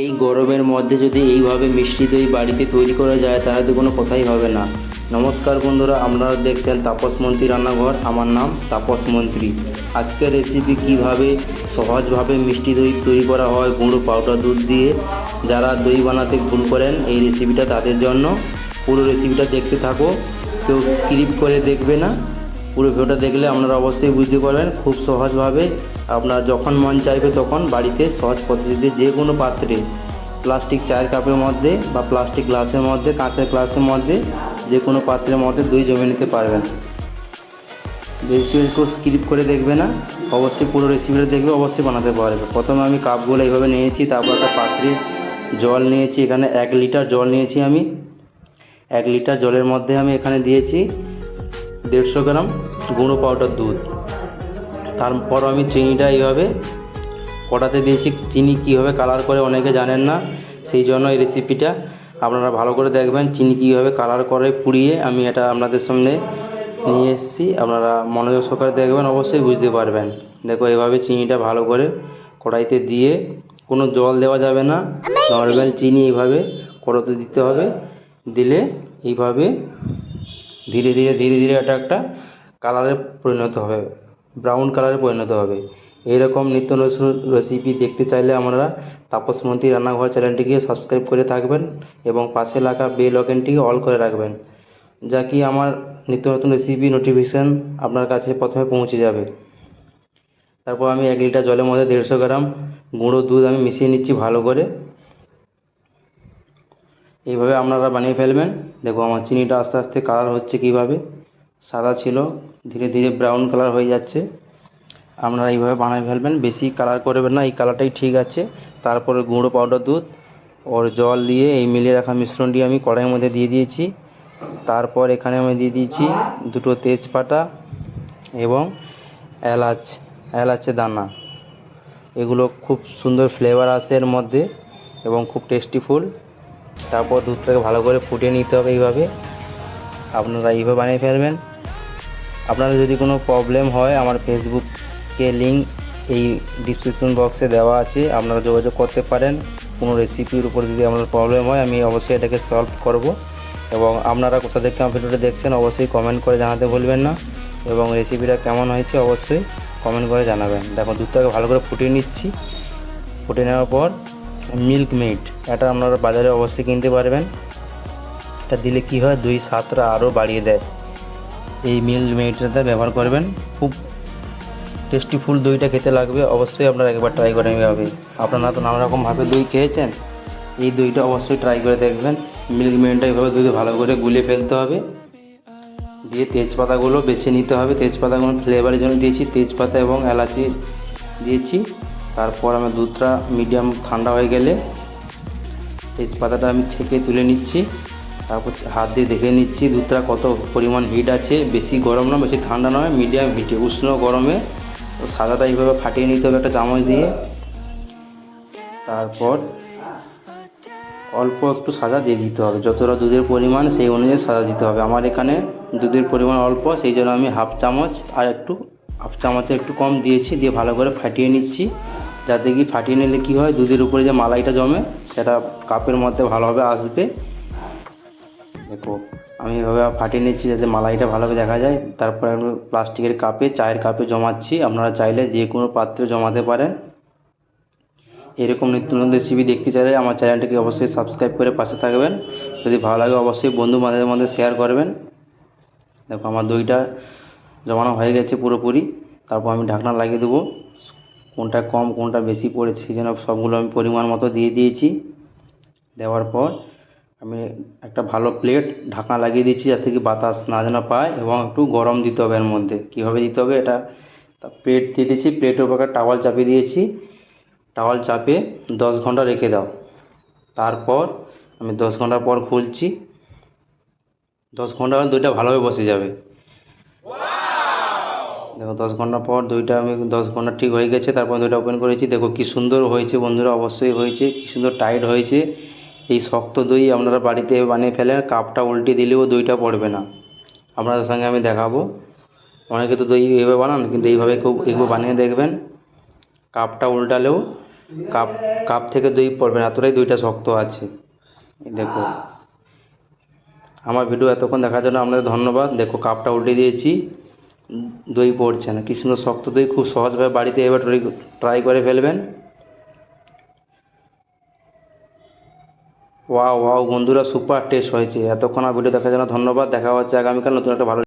এই গরমের মধ্যে যদি এইভাবে মিষ্টি দই বাড়িতে তৈরি করা যায়, তাহলে তো কোনো কথাই হবে না। নমস্কার বন্ধুরা, আপনারা দেখছেন তাপস মন্ত্রী রান্নাঘর। আমার নাম তাপস মন্ত্রী। আজকের রেসিপি কীভাবে সহজভাবে মিষ্টি দই তৈরি করা হয়, গুঁড়ো পাউডার, দুধ দিয়ে যারা দই বানাতে ভুল করেন, এই রেসিপিটা তাদের জন্য। পুরো রেসিপিটা দেখতে থাকো। কেউ স্ক্রিপ করে দেখবে না। পুরো ভিডিওটা দেখলে আপনারা অবশ্যই বুঝতে পারবেন খুব সহজভাবে আপনার যখন মন চাইবে তখন বাড়িতে সহজ পদ্ধতিতে যে কোনো পাত্রে প্লাস্টিক চায়ের কাপের মধ্যে বা প্লাস্টিক গ্লাসের মধ্যে, কাঁচের গ্লাসের মধ্যে, যে কোনো পাত্রের মধ্যে দই জমে নিতে পারবেন। বেশি একটু স্কিপ করে দেখবে না, অবশ্যই পুরো রেসিপিটা দেখবে, অবশ্যই বানাতে পারবে। প্রথমে আমি কাপগুলো এইভাবে নিয়েছি, তারপর একটা পাত্রে জল নিয়েছি, এখানে এক লিটার জল নিয়েছি আমি। এক লিটার জলের মধ্যে আমি এখানে দিয়েছি দেড়শো গ্রাম গুঁড়ো পাউডার দুধ। তারপর আমি চিনিটা এইভাবে কড়াতে দিয়েছি। চিনি কীভাবে কালার করে অনেকে জানেন না সেই জন্য এই রেসিপিটা আপনারা ভালো করে দেখবেন চিনি কীভাবে কালার করে পুড়িয়ে আমি এটা আপনাদের সামনে নিয়ে এসেছি। আপনারা মনোযোগ সহকারে দেখবেন অবশ্যই বুঝতে পারবেন। দেখো এভাবে চিনিটা ভালো করে কড়াইতে দিয়ে কোনো জল দেওয়া যাবে না। নর্মাল চিনি এইভাবে কড়াতে দিতে হবে। দিলে এইভাবে ধীরে ধীরে ধীরে ধীরে এটা একটা কালারে পরিণত হবে ব্রাউন কালারে পরিণত হবে। এইরকম নিত্য নতুন রেসিপি দেখতে চাইলে আমরা তাপস মন্ত্রী রান্নাঘর চ্যানেলটিকে সাবস্ক্রাইব করে থাকবেন এবং পাশে লাগা বেল আইকনটিকে অল করে রাখবেন, যা কি আমার নিত্য নতুন রেসিপি নোটিফিকেশান আপনার কাছে প্রথমে পৌঁছে যাবে। তারপর আমি এক লিটার জলের মধ্যে দেড়শো গ্রাম গুঁড়ো দুধ আমি মিশিয়ে নিচ্ছি ভালো করে। এইভাবে আপনারা বানিয়ে ফেলবেন। দেখো আমার চিনিটা আস্তে আস্তে কালার হচ্ছে কীভাবে। সাদা ছিল, ধীরে ধীরে ব্রাউন কালার হয়ে যাচ্ছে। আপনারা এইভাবে বানিয়ে ফেলবেন, বেশি কালার করবেন না, এই কালারটাই ঠিক আছে। তারপরে গুঁড়ো পাউডার দুধ, ওর জল দিয়ে এই মিলিয়ে রাখা মিশ্রণটি আমি কড়াইয়ের মধ্যে দিয়ে দিয়েছি। তারপর এখানে আমি দিয়ে দিয়েছি দুটো তেজপাতা এবং এলাচ, এলাচের দানা। এগুলো খুব সুন্দর ফ্লেভার আসে এর মধ্যে এবং খুব টেস্টিফুল তারপর দুধটাকে ভালো করে ফুটিয়ে নিতে হবে এইভাবে। আপনারা এইভাবে বানিয়ে ফেলবেন। আপনারা যদি কোনো প্রবলেম হয়, আমার ফেসবুকে লিঙ্ক এই ডিসক্রিপশন বক্সে দেওয়া আছে। আপনারা যোগাযোগ করতে পারেন। কোনো রেসিপির উপর যদি আপনার প্রবলেম হয়, আমি অবশ্যই এটাকে সলভ করব। এবং আপনারা কোথা থেকে আমার ভিডিওটা দেখছেন, অবশ্যই কমেন্ট করে জানাতে ভুলবেন না। এবং রেসিপিটা কেমন হয়েছে, অবশ্যই কমেন্ট করে জানাবেন। দেখো দুধটাকে ভালো করে ফুটিয়ে নিচ্ছি। ফুটিয়ে নেওয়ার পর মিল্ক মেড এটা আপনারা বাজারে অবশ্যই কিনতে পারবেন। এটা দিলে কি হয়? দুই স্বাদটা আরও বাড়িয়ে দেয়। এই মিল্ক মেডটা ব্যবহার করবেন। খুব টেস্টি ফুল দইটা খেতে লাগবে। অবশ্যই আপনারা একবার ট্রাই করে এইভাবে আপনারা তো নানা রকমভাবে দই খেয়েছেন। এই দইটা অবশ্যই ট্রাই করে দেখবেন। মিল্ক মেডটা এইভাবে দুধে ভালো করে গুলিয়ে ফেলতে হবে। দিয়ে তেজপাতাগুলো বেছে নিতে হবে। তেজপাতাগুলো ফ্লেভারের জন্য দিয়েছি তেজপাতা এবং এলাচি দিয়েছি। তারপর আমি দুধটা মিডিয়াম ঠান্ডা হয়ে গেলে তেজপাতাটা আমি ছেঁকে তুলে নিচ্ছি। তারপর হাত দিয়ে দেখে নিচ্ছি দুধটা কত পরিমাণ হিট আছে। বেশি গরম না বেশি ঠান্ডা নয় মিডিয়াম হিটে উষ্ণ গরমে। সাদাটা এইভাবে ফাটিয়ে নিতে হবে একটা চামচ দিয়ে। তারপর অল্প একটু সাদা দিয়ে দিতে হবে। যতটা দুধের পরিমাণ সেই অনুযায়ী সাদা দিতে হবে। আমার এখানে দুধের পরিমাণ অল্প, সেই জন্য আমি হাফ চামচ আর একটু, হাফ চামচে একটু কম দিয়েছি। দিয়ে ভালো করে ফাটিয়ে নিচ্ছি। যাতে কি ফাটিয়ে নিলে কী হয়, দুধের উপরে যে মালাইটা জমে সেটা কাপের মধ্যে ভালোভাবে আসবে। দেখো, আমি এভাবে ফাটিয়ে নিচ্ছি যাতে মালাইটা ভালোভাবে দেখা যায়। তারপরে আমি প্লাস্টিকের কাপে, চায়ের কাপে জমাচ্ছি। আপনারা চাইলে যে কোনো পাত্রে জমাতে পারেন। এরকম নিত্য নতুন রেসিপি দেখতে চাইলে আমার চ্যানেলটিকে অবশ্যই সাবস্ক্রাইব করে পাশে থাকবেন। যদি ভালো লাগে অবশ্যই বন্ধু বান্ধবের মধ্যে শেয়ার করবেন। দেখো, আমার দইটা জমানো হয়ে গেছে পুরোপুরি। তারপর আমি ঢাকনা লাগিয়ে দেবো। কোনটা কম, কোনটা বেশি পড়েছে, সেই জন্য সবগুলো আমি পরিমাণ মতো দিয়ে দিয়েছি। দেওয়ার পর আমি একটা ভালো প্লেট ঢাকনা লাগিয়ে দিচ্ছি যাতে কি বাতাস না যেন পায় এবং একটু গরম দিতে হবে এর মধ্যে। কীভাবে দিতে হবে? এটা তা প্লেট দিয়ে দিয়েছি প্লেটের উপর একটা টাওয়াল চাপিয়ে দিয়েছি। টাওয়াল চাপে দশ ঘণ্টা রেখে দাও। তারপর আমি দশ ঘণ্টা পর খুলছি। দশ ঘণ্টা দইটা ভালোভাবে বসে যাবে। দেখো, দশ ঘণ্টা পর দইটা আমি দশ ঘণ্টা ঠিক হয়ে গেছে, তারপর দইটা ওপেন করেছি। দেখো কি সুন্দর হয়েছে বন্ধুরা, অবশ্যই হয়েছে, কি সুন্দর টাইট হয়েছে। এই শক্ত দই আপনারা বাড়িতে বানিয়ে ফেলেন কাপটা উল্টে দিলেও দইটা পড়বে না। আপনাদের সঙ্গে আমি দেখাবো। অনেকে তো দই এভাবে বানান, কিন্তু এইভাবে কেউ এগুলো বানিয়ে দেখবেন। কাপটা উল্টালেও কাপ কাপ থেকে দই পড়বে না, এতটাই দইটা শক্ত আছে। দেখো, আমার ভিডিও এতক্ষণ দেখার জন্য আপনাদের ধন্যবাদ। দেখো, কাপটা উল্টে দিয়েছি। দই পড়ছে না। কি সুন্দর শক্ত দই খুব সহজভাবে বাড়িতে এবার ট্রাই করে ফেলবেন। ওয়াও ওয়াও বন্ধুরা সুপার টেস্ট হয়েছে। এতক্ষণ আর ভিডিও দেখার জন্য ধন্যবাদ। দেখা হচ্ছে আগামীকাল নতুন একটা ভালো